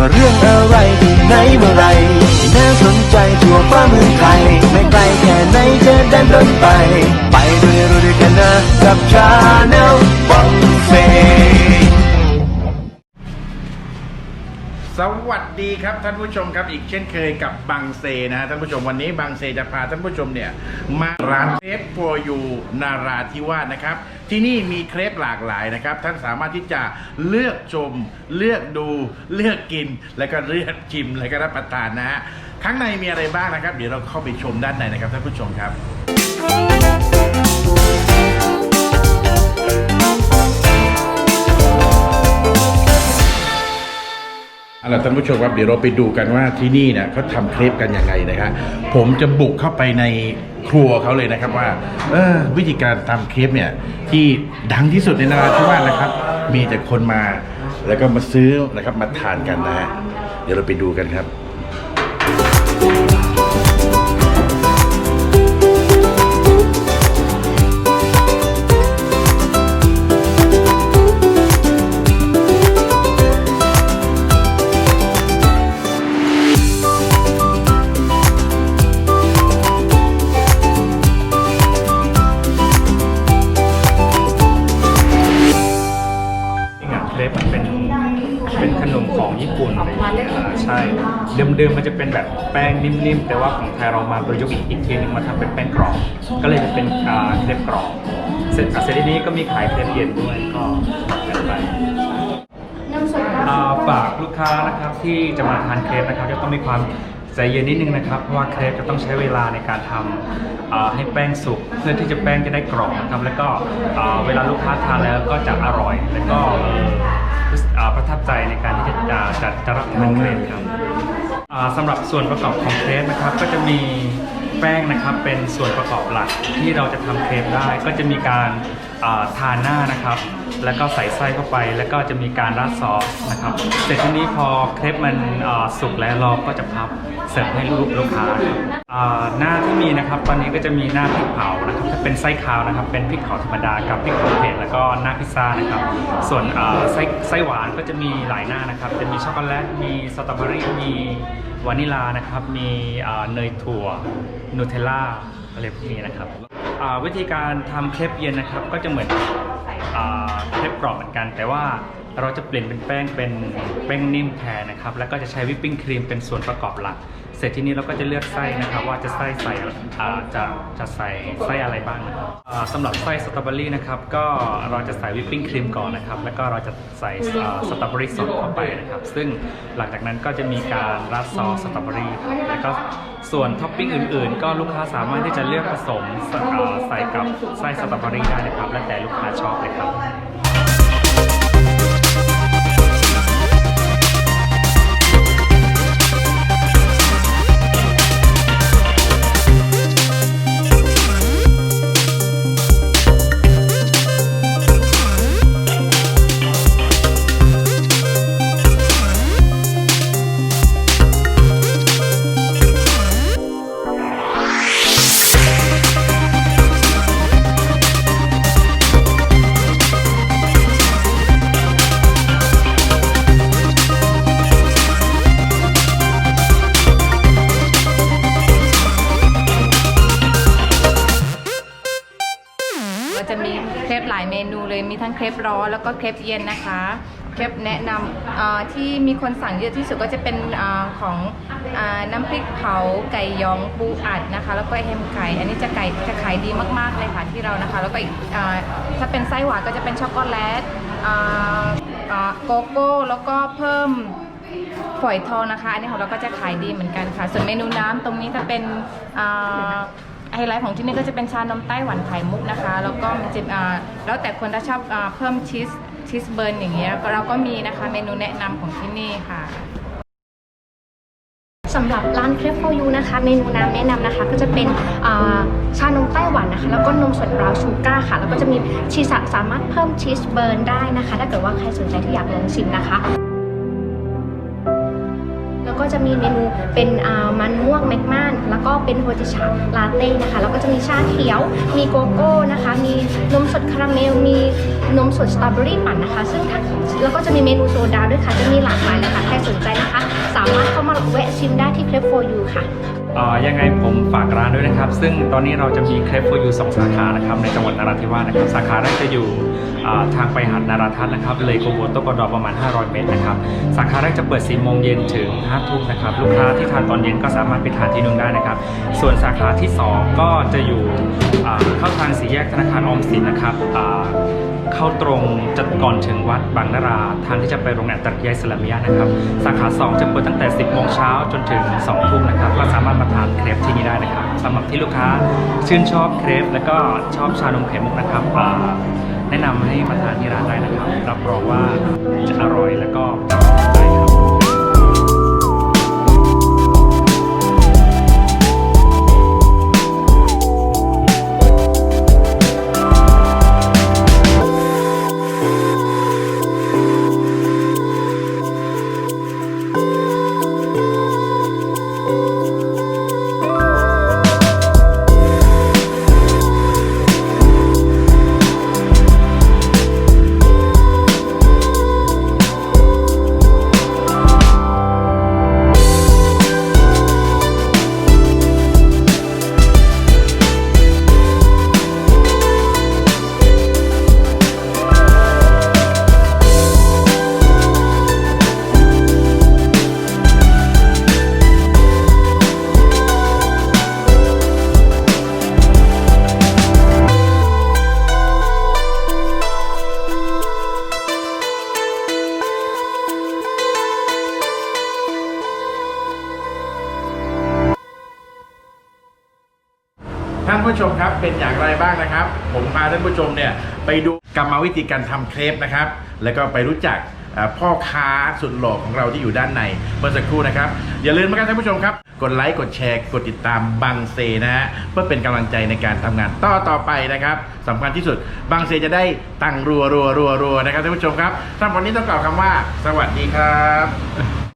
ว่าเรื่องอะไรที่ไหนเมื่อไรที่น่าสนใจทั่วฟ้าเมืองไทย ไม่ไกลแค่ไหนจะเดินเดินไป ไปด้วยรู้ด้วยกันนะกับชาแนล สวัสดีครับท่านผู้ชมครับอีกเช่นเคยกับบังเซนะฮะท่านผู้ชมวันนี้บังเซจะพาท่านผู้ชมเนี่ยมาร้านเครปโปรยูนาราธิวาสนะครับ ที่นี่มีเครปหลากหลายนะครับ ท่านสามารถที่จะเลือกชม เลือกดู เลือกกิน แล้วก็เลือกชิมแล้วก็รับประทานนะฮะข้างในมีอะไรบ้างนะครับ เดี๋ยวเราเข้าไปชมด้านในนะครับท่านผู้ชมครับ เอาล่ะท่านผู้ชมครับเดี๋ยวเราไปดูกันว่าที่นี่เนี่ยเขาทำเครปกันยังไงนะครับผมจะบุกเข้าไปในครัวเขาเลยนะครับว่าเออวิธีการทำเครปเนี่ยที่ดังที่สุดในนราธิวาสนะครับ มีแต่คนมาแล้วก็มาซื้อนะครับมาทานกันนะฮะเดี๋ยวเราไปดูกันครับ เดิมมันจะเป็นแบบแป้งนิ่มๆ แต่ว่าของไทยเรามาประยุกต์อีกอีกทีนึงมาทำเป็นแป้งกรอบ ก็เลยจะเป็นอ่าเครปกรอบ เสร็จอะเสร็จทีนี้ก็มีขายเครปเย็นด้วยก็กันไปอ่าฝากลูกค้านะครับที่จะมาทานเครปนะครับจะต้องมีความใจเย็นนิดนึงนะครับเพราะว่าเครปจะต้องใช้เวลาในการทำอ่าให้แป้งสุกเพื่อที่จะแป้งจะได้กรอบนะครับแล้วก็อ่าเวลาลูกค้าทานแล้วก็จะอร่อยแล้วก็เอ่ออ่าประทับใจในการที่จะจะจะจะรับทานเครปครับ สำหรับส่วนประกอบของเค้กนะครับ ก็จะมีแป้งนะครับเป็นส่วนประกอบหลักที่เราจะทำเค้กได้ ก็จะมีการทาทาหน้านะครับ แล้วก็ใส่ไส้เข้าไป แล้วก็จะมีการราดซอสนะครับ เสร็จทีนี้พอเครปมันสุกแล้วเราก็จะพับเสิร์ฟให้ลูกลูกค้าหน้าที่มีนะครับ ตอนนี้ก็จะมีหน้าพริกเผานะครับถ้าเป็นไส้คาวนะครับ เป็นพริกเผาธรรมดากับพริกเผาเผ็ดแล้วก็หน้าพิซซ่านะครับ ส่วนไส้ไส้หวานก็จะมีหลายหน้านะครับ จะมีช็อกโกแลต มีสตรอเบอรี่ มีวานิลานะครับ มีเนยถั่วนูเทลล่าอะไรพวกนี้นะครับวิธีการทำเครปเย็นนะครับ ก็จะเหมือน เครปกรอบเหมือนกัน แต่ว่าเราจะเปลี่ยนเป็นแป้งเป็นแป้งนิ่มแทนนะครับ แล้วก็จะใช้วิปปิ้งครีมเป็นส่วนประกอบหลัก เสร็จที่นี้เราก็จะเลือกไส้นะครับว่าจะไส้ใส่อ่าจะจะใส่ไส้อะไรบ้างนะครับอ่าสำหรับไส้สตรอเบอรี่นะครับก็เราจะใส่วิปปิ้งครีมก่อนนะครับ แล้วก็เราจะใส่อ่าสตรอเบอรี่สดเข้าไปนะครับ ซึ่งหลังจากนั้นก็จะมีการราดซอสสตรอเบอรี่ครับแล้วก็ส่วนท็อปปิ้งอื่นๆ ก็ลูกค้าสามารถที่จะเลือกผสมอ่าใส่กับไส้สตรอเบอรี่ได้นะครับ แล้วแต่ลูกค้าชอบเลยครับ ปหลายเมนูเลยมีทั้งเครปร้อนแล้วก็เครปเย็นนะคะเครปแนะนำที่มีคนสั่งเยอะที่สุดก็จะเป็นอของอน้ำพริกเผาไก่ยองปูอัดนะคะ แล้วก็เฮมไก่อันนี้จะไก่จะขายดีมากๆเลยค่ะที่เรานะคะ แล้วก็อีกถ้าเป็นไส้หวานก็จะเป็นช็อกโกแลตโกโก้แล้วก็เพิ่มฝอยทองนะคะ อันนี้ของเราก็จะขายดีเหมือนกันค่ะ ส่วนเมนูน้ำตรงนี้จะเป็นอ ไฮไลท์ของที่นี่ก็จะเป็นชานมไต้หวันไข่มุกนะคะ แล้วก็มันจะอ่าแล้วแต่คนถ้าชอบอาเพิ่มชีสชีสเบิร์นอย่างเงี้ยเราก็มีนะคะเมนูแนะนำของที่นี่ค่ะสำหรับร้านเครปโฟยูนะคะ เมนูน้ำแนะนำนะคะ ก็จะเป็นาชานมไต้หวันนะคะ แล้วก็นมสดบราวน์ชูการ์ค่ะ แล้วก็จะมีชีสสามารถเพิ่มชีสเบิร์นได้นะคะ ถ้าเกิดว่าใครสนใจที่อยากลองชิมนะคะ ก็จะมีเมนูเป็นมันม่วงแมกมานแล้วก็เป็นโฮจิชาลาเต้นะคะแล้วก็จะมีชาเขียว มีโกโก้นะคะ มีนมสดคาราเมล มีนมสดสตรอเบอรี่ปั่นนะคะ ซึ่งถ้าแล้วก็จะมีเมนูโซดาด้วยค่ะ จะมีหลากหลายเลยค่ะ ใครสนใจนะคะ สามารถเข้ามาแวะชิมได้ที่เคลฟโฟยูค่ะยังไงผมฝากร้านด้วยนะครับ ซึ่งตอนนี้เราจะมีเครปโฟยูสองสาขานะครับในจังหวัดนราธิวาสนะครับ สาขาแรกจะอยู่ทางไปหาดนาราทัศน์นะครับเลยโกโบโตกดอประมาณ 500 เมตรนะครับ สาขาแรกจะเปิด 4 โมงเย็นถึง 5 ทุ่มนะครับ ลูกค้าที่ทานตอนเย็นก็สามารถไปทานที่นู่นได้นะครับ ส่วนสาขาที่ 2 ก็จะอยู่เข้าทางสี่แยกธนาคารออมสินนะครับ เข้าตรงจัดก่อนถึงวัดบางนาราทางที่จะไปโรงแรมตักยายสลามิยานะครับ สาขา 2 จะเปิดตั้งแต่ 10โมงเช้าจนถึง2ทุ่มนะครับก็สามารถมาทานเครปที่นี่ได้นะครับสำหรับที่ลูกค้าชื่นชอบเครปแล้วก็ชอบชานมไข่มุกนะครับแนะนำให้มาทานที่ร้านได้นะครับ รับรองว่าจะอร่อยแล้วก็ ท่านผู้ชมครับเป็นอย่างไรบ้างนะครับ ผมพาท่านผู้ชมเนี่ยไปดูกรรมวิธีการทำเครปนะครับ แล้วก็ไปรู้จักพ่อค้าสุดหล่อของเราที่อยู่ด้านในเมื่อสักครู่นะครับ อย่าลืมนะครับท่านผู้ชมครับ กดไลค์กดแชร์กดติดตามบังเซนะฮะเพื่อเป็นกำลังใจในการทำงานต่อต่อไปนะครับสำคัญที่สุดบังเซจะได้ตังรัวรัวรัวรัวนะครับท่านผู้ชมครับสำหรับวันนี้ต้องกล่าวคำว่า สวัสดีครับ